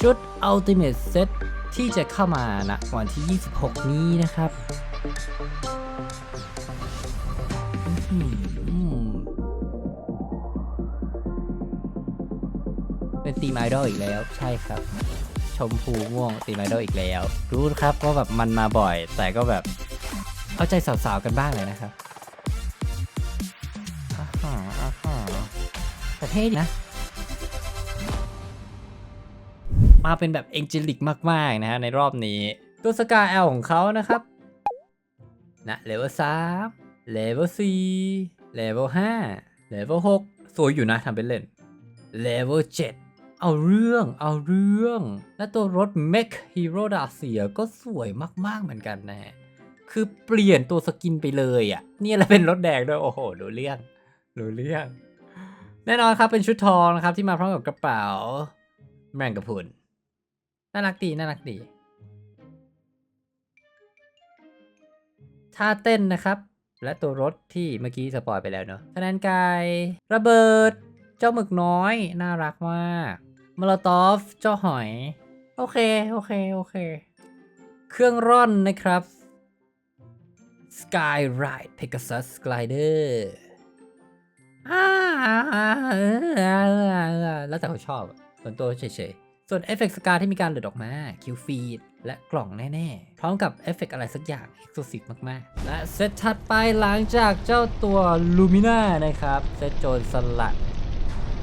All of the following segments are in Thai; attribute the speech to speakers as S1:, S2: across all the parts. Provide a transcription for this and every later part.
S1: ชุด Ultimate Set ที่จะเข้ามาณวันที่ 26 นี้นะครับเป็นตีมไอดอลอีกแล้วใช่ครับ ชมพูม่วงตีมไอดอลอีกแล้ว รู้ครับว่าแบบมันมาบ่อย แต่ก็แบบเข้าใจสาวๆกันบ้างเลยนะครับอ่าฮะอ่าฮะแต่เท่ดีนะ มาเป็นแบบเอ็งจิลิกมากๆนะฮะในรอบนี้ ตัวสกาแอลของเขานะครับนะเลเวลสามเลเวลสี่เลเวลห้าเลเวลหกสวยอยู่นะทำเป็นเล่นเลเวลเจ็ดเอาเรื่องเอาเรื่อง และตัวรถ Mech Hero d a c i a ก็สวยมากๆเหมือนกันนะฮะคือเปลี่ยนตัวสกินไปเลยอะ่ะนี่อะไรเป็นรถแดงด้วย โอ้โหดูเรื่องดูเรื่อง แน่นอนครับเป็นชุดทองนะครับที่มาพร้อมกับกระเป๋า แมงกะพุน น่ารักดีน่ารักดีท่าเต้นนะครับ และตัวรถที่เมื่อกี้สปอยไปแล้วเนาะคะแนนกายระเบิด เจ้าหมึกน้อย น่ารักมากมลตอฟเจ้าหอย โอเค โอเค โอเค เครื่องร่อนนะครับ Skyride Pegasus Glider อ่าแล้วแต่เขาชอบส่วนตัวเฉยๆ ส่วนเอฟเฟกต์สกาที่มีการหลุดออกมา คิวฟีดและกล่องแน่ๆ พร้อมกับเอฟเฟกต์อะไรสักอย่างเอ็กซ์คลูซีฟมากๆ และเซตถัดไปหลังจากเจ้าตัวลูมิน่านะครับ เซตโจรสลัด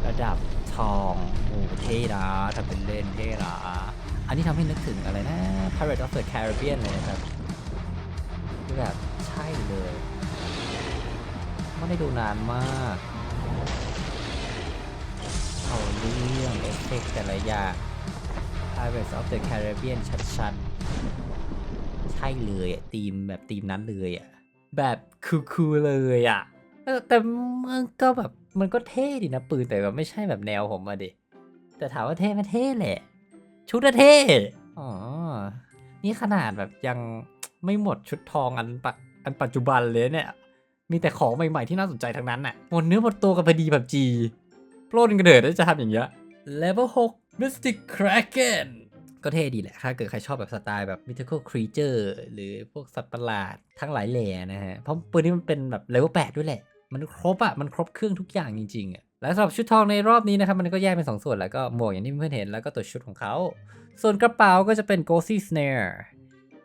S1: ระดับทองโอ้เท่นะทำเป็นเล่นเท่นะอันนี้ทำให้นึกถึงอะไรนะ Pirate of the Caribbean เลยนะครับแบบใช่เลยไม่ได้ดูนานมาก เอาเรื่องเอฟเฟกต์แต่ละอย่าง Pirates of the Caribbean ชัดๆ ใช่เลยอะธีมแบบธีมนั้นเลยอะแบบคูลๆเลยอะแต่มันก็แบบมันก็เท่ดีนะปืนแต่แบบไม่ใช่แบบแนวผมอะดิ แต่ถามว่าเท่ไหมเท่แหละ ชุดเท่ อ๋อ นี่ขนาดแบบยังไม่หมดชุดทองอันปอันปัจจุบันเลยเนี่ย มีแต่ของใหม่ๆที่น่าสนใจทั้งนั้นน่ะหมดเนื้อหมดตัวกันพอดีแบบจีปล้นกระเดิดได้จะทำอย่างเงี้ย Level 6 Mystic Kraken ก็เท่ดีแหละ ถ้าเกิดใครชอบแบบสไตล์แบบ Mythical Creature หรือพวกสัตว์ประหลาดทั้งหลายแหล่นะฮะ เพราะปืนนี้มันเป็นแบบ Level 8ด้วยแหละ มันครบอะมันครบเครื่องทุกอย่างจริงๆอะและสำหรับชุดทองในรอบนี้นะครับ มันก็แยกเป็น 2 ส่วนแล้วก็หมวกอย่างที่เพื่อนเห็นแล้วก็ตัวชุดของเขา ส่วนกระเป๋าก็จะเป็น Ghostly Snare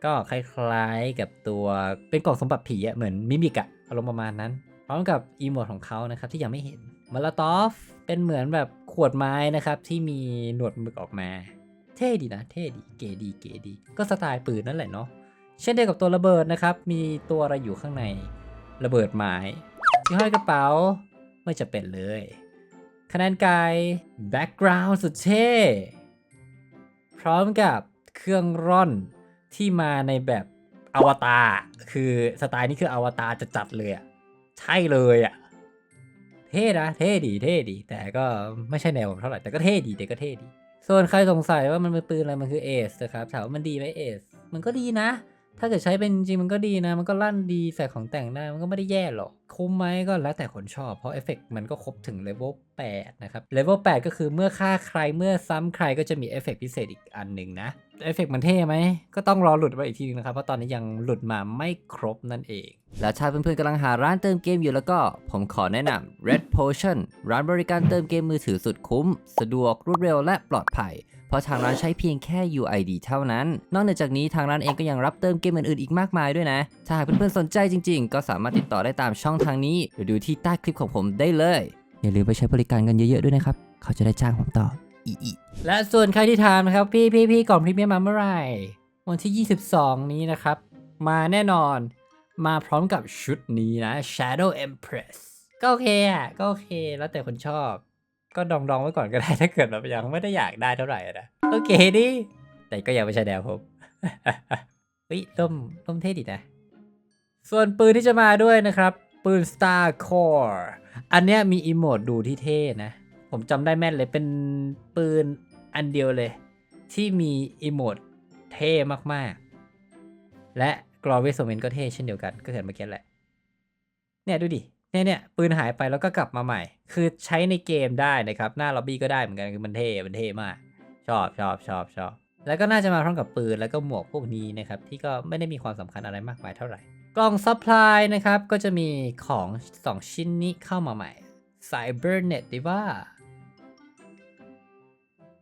S1: ก็คล้ายๆกับตัวเป็นกล่องสมบัติผีอะเหมือนมิมิกอะอารมณ์ประมาณนั้น พร้อมกับอีโมดของเขานะครับที่ยังไม่เห็นมาลาตอฟเป็นเหมือนแบบ วดไม้นะครับที่มีหนวดหมึกออกมา เท่ดีนะ เท่ดี เก๋ดี เก๋ดี ก็สไตล์ปืนนั่นแหละเนาะ เช่นเดียวกับตัวระเบิดนะครับ มีตัวอะไรอยู่ข้างใน ระเบิดไม้ ที่ห้อยกระเป๋า ไม่จะเป็นเลย คะแนนกายแบ็กกราวด์สุดเท่ พร้อมกับเครื่องร่อนที่มาในแบบอวตาร คือสไตล์นี้คืออวตารจะจัดเลยอะใช่เลยอะ เท่นะเท่ดีเท่ดี แต่ก็ไม่ใช่แนวผมเท่าไหร่แต่ก็เท่ดีแต่ก็เท่ดี ส่วนใครสงสัยว่ามันเป็นปืนอะไรมันคือเอสนะครับถามว่ามันดีไหมเอสมันก็ดีนะ ถ้าเกิดใช้เป็นจริงมันก็ดีนะ มันก็ลั่นดีใส่ของแต่งได้ มันก็ไม่ได้แย่หรอก คุ้มไหมก็แล้วแต่คนชอบ เพราะเอฟเฟกต์มันก็ครบถึงเลเวล8นะครับ เลเวล8ก็คือเมื่อฆ่าใครเมื่อซ้ำใครก็จะมีเอฟเฟกต์พิเศษอีกอันหนึ่งนะเอฟเฟกต์มันเท่ไหม ก็ต้องรอหลุดมาอีกทีนึงนะครับ เพราะตอนนี้ยังหลุดมาไม่ครบนั่นเอง และถ้าเพื่อนๆกำลังหาร้านเติมเกมอยู่แล้วก็ ผมขอแนะนำ Red Potion ร้านบริการเติมเกมมือถือสุดคุ้ม สะดวกรวดเร็วและปลอดภัย เพราะทางร้านใช้เพียงแค่ UID เท่านั้น นอกนจากนี้ทางร้านเองก็ยังรับเติมเกมอื่นๆอีกมากมายด้วยนะ ถ้าหากเพื่อนๆสนใจจริง ๆ ก็สามารถติดต่อได้ตามช่องทางนี้หรือดูที่ใต้คลิปของผมได้เลย อย่าลืมไปใช้บริการกันเยอะๆด้วยนะครับ เขาจะได้จ้างผมต่ออีอีและส่วนใครที่ถามนะครับพี่พี่พี่กล่องพรีเมียมมาเมื่อไหร่วันที่ 22 นี้นะครับ มาแน่นอนมาพร้อมกับชุดนี้นะ Shadow Empress ก็โอเคอะก็โอเค แล้วแต่คนชอบ ก็ดองดองๆไว้ก่อนก็ได้ถ้าเกิดแบบยังไม่ได้อยากได้เท่าไหร่นะโอเคดิแต่ก็อยังไม่ใช่แนวผมเฮ้ยร่มร่มเท่ดีนะ ส่วนปืนที่จะมาด้วยนะครับ ปืน Star Core อันเนี้ยมีอีโมดดูที่เท่นะ ผมจำได้แม่นเลยเป็นปืนอันเดียวเลย ที่มีอีโมดเท่มากๆ และกรอเวสเมนก็เท่เช่นเดียวกันก็เห็นเมื่อกี้แหละ เนี่ยดูดิ เนี่ยเนี่ยปืนหายไปแล้วก็กลับมาใหม่ คือใช้ในเกมได้นะครับ หน้าล็อบบี้ก็ได้เหมือนกันคือมันเท่มันเท่มาก ชอบชอบชอบชอบแล้วก็น่าจะมาพร้อมกับปืนแล้วก็หมวกพวกนี้นะครับที่ก็ไม่ได้มีความสำคัญอะไรมากมายเท่าไหร่ กล่องซัพพลายนะครับก็จะมีของ 2 ชิ้นนี้เข้ามาใหม่ Cybernet ดีว่า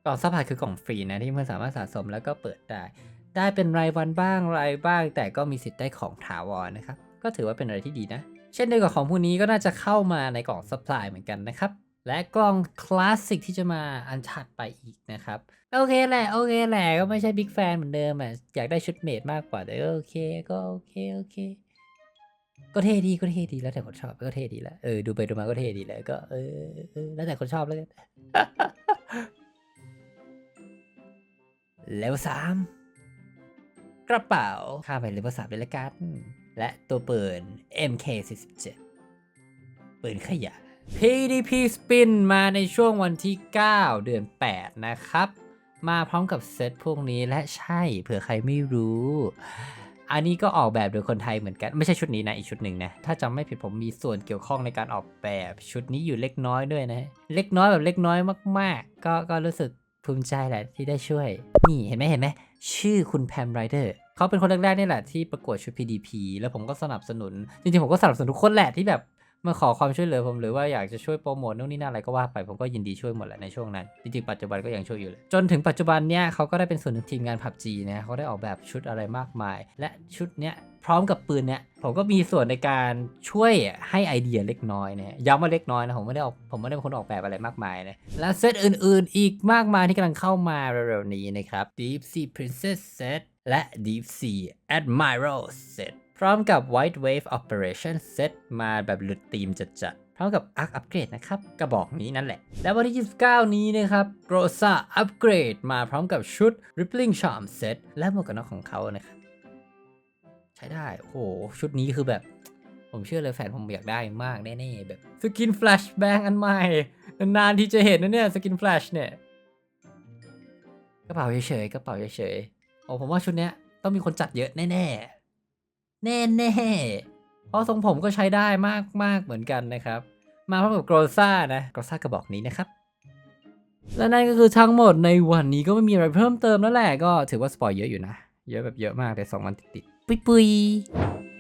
S1: กล่องซัพพลายคือกล่องฟรีนะที่เพื่อนสามารถสะสมแล้วก็เปิดได้ ได้เป็นรายวันบ้างรายบ้าง แต่ก็มีสิทธิ์ได้ของถาวรนะครับก็ถือว่าเป็นอะไรที่ดีนะ เช่นเดียวกับของพวกนี้ก็น่าจะเข้ามาในกล่องซัพพลายเหมือนกันนะครับ และกล่องคลาสสิกที่จะมาอันถัดไปอีกนะครับ โอเคแหละ โอเคแหละ ก็ไม่ใช่บิ๊กแฟนเหมือนเดิมอะอยากได้ชุดเมดมากกว่าแต่โอเคก็โอเคโอเค ก็เท่ดีก็เท่ดีแล้วแต่คนชอบก็เท่ดีแหละเออดูไปดูมาก็เท่ดีแหละก็เออเออแล้วแต่คนชอบแล้วกันเลเวลสามกระเป๋าข้าไปเลเวลสามเลยละกัน และตัวปืน MK47 ปืนขยะ PDP Spin มาในช่วงวันที่ 9 เดือน 8 นะครับ มาพร้อมกับเซตพวกนี้และใช่เผื่อใครไม่รู้ อันนี้ก็ออกแบบโดยคนไทยเหมือนกัน ไม่ใช่ชุดนี้นะ อีกชุดหนึ่งนะ ถ้าจำไม่ผิดผมมีส่วนเกี่ยวข้องในการออกแบบชุดนี้อยู่เล็กน้อยด้วยนะ เล็กน้อยแบบเล็กน้อยมาก ๆ ก็ก็รู้สึกภูมิใจแหละที่ได้ช่วย นี่เห็นไหมเห็นไหมชื่อคุณแพมไรเดอร์ เขาเป็นคนแรกๆนี่แหละที่ประกวดชุด PDP แล้วผมก็สนับสนุน จริงๆ ผมก็สนับสนุนทุกคนแหละที่แบบมาขอความช่วยเหลือผมหรือว่าอยากจะช่วยโปรโมทนู่นนี่นั่นอะไรก็ว่าไปผมก็ยินดีช่วยหมดแหละในช่วงนั้น จริงๆ ปัจจุบันก็ยังช่วยอยู่เลย จนถึงปัจจุบันเนี่ยเขาก็ได้เป็นส่วนหนึ่งทีมงาน PUBG นะเขาได้ออกแบบชุดอะไรมากมาย และชุดเนี้ยพร้อมกับปืนเนี่ยผมก็มีส่วนในการช่วยให้ไอเดียเล็กน้อยเนี่ยย้ำว่าเล็กน้อยนะผมไม่ได้ออกผมไม่ได้เป็นคนออกแบบอะไรมากมายนะและเซตอื่นๆ อีกมากมายที่กำลังเข้ามาเร็วๆนี้นะครับ Deep Sea Princess Set และ Deep Sea Admiral Set พร้อมกับ White Wave Operation Set มาแบบหลุดธีมจัดๆพร้อมกับ Arc Upgrade นะครับ กระบอกนี้นั่นแหละ แล้ววันที่ 29 นี้นะครับ Groza Upgrade มาพร้อมกับชุด Rippling Charm Set และหมวกกันน็อกของเขานะครับใช้ได้โอ้โหชุดนี้คือแบบผมเชื่อเลยแฟนผมอยากได้มากแน่ๆแบบสกิน Flash Bang อันใหม่ นานๆที่จะเห็นนะเนี่ยสกิน Flash เนี่ยกระเป๋าเฉยๆกระเป๋าเฉยๆ โอ้ผมว่าชุดเนี้ยต้องมีคนจัดเยอะแน่ๆแน่ๆเพราะทรงผมก็ใช้ได้มากๆเหมือนกันนะครับ มาพร้อมกับโกรซ่านะโกรซ่ากระบอกนี้นะครับและนั่นก็คือทั้งหมดในวันนี้ก็ไม่มีอะไรเพิ่มเติมแล้วแหละก็ถือว่าสปอยเยอะอยู่นะ เยอะแบบเยอะมากเลยสองวันติดๆปุยๆ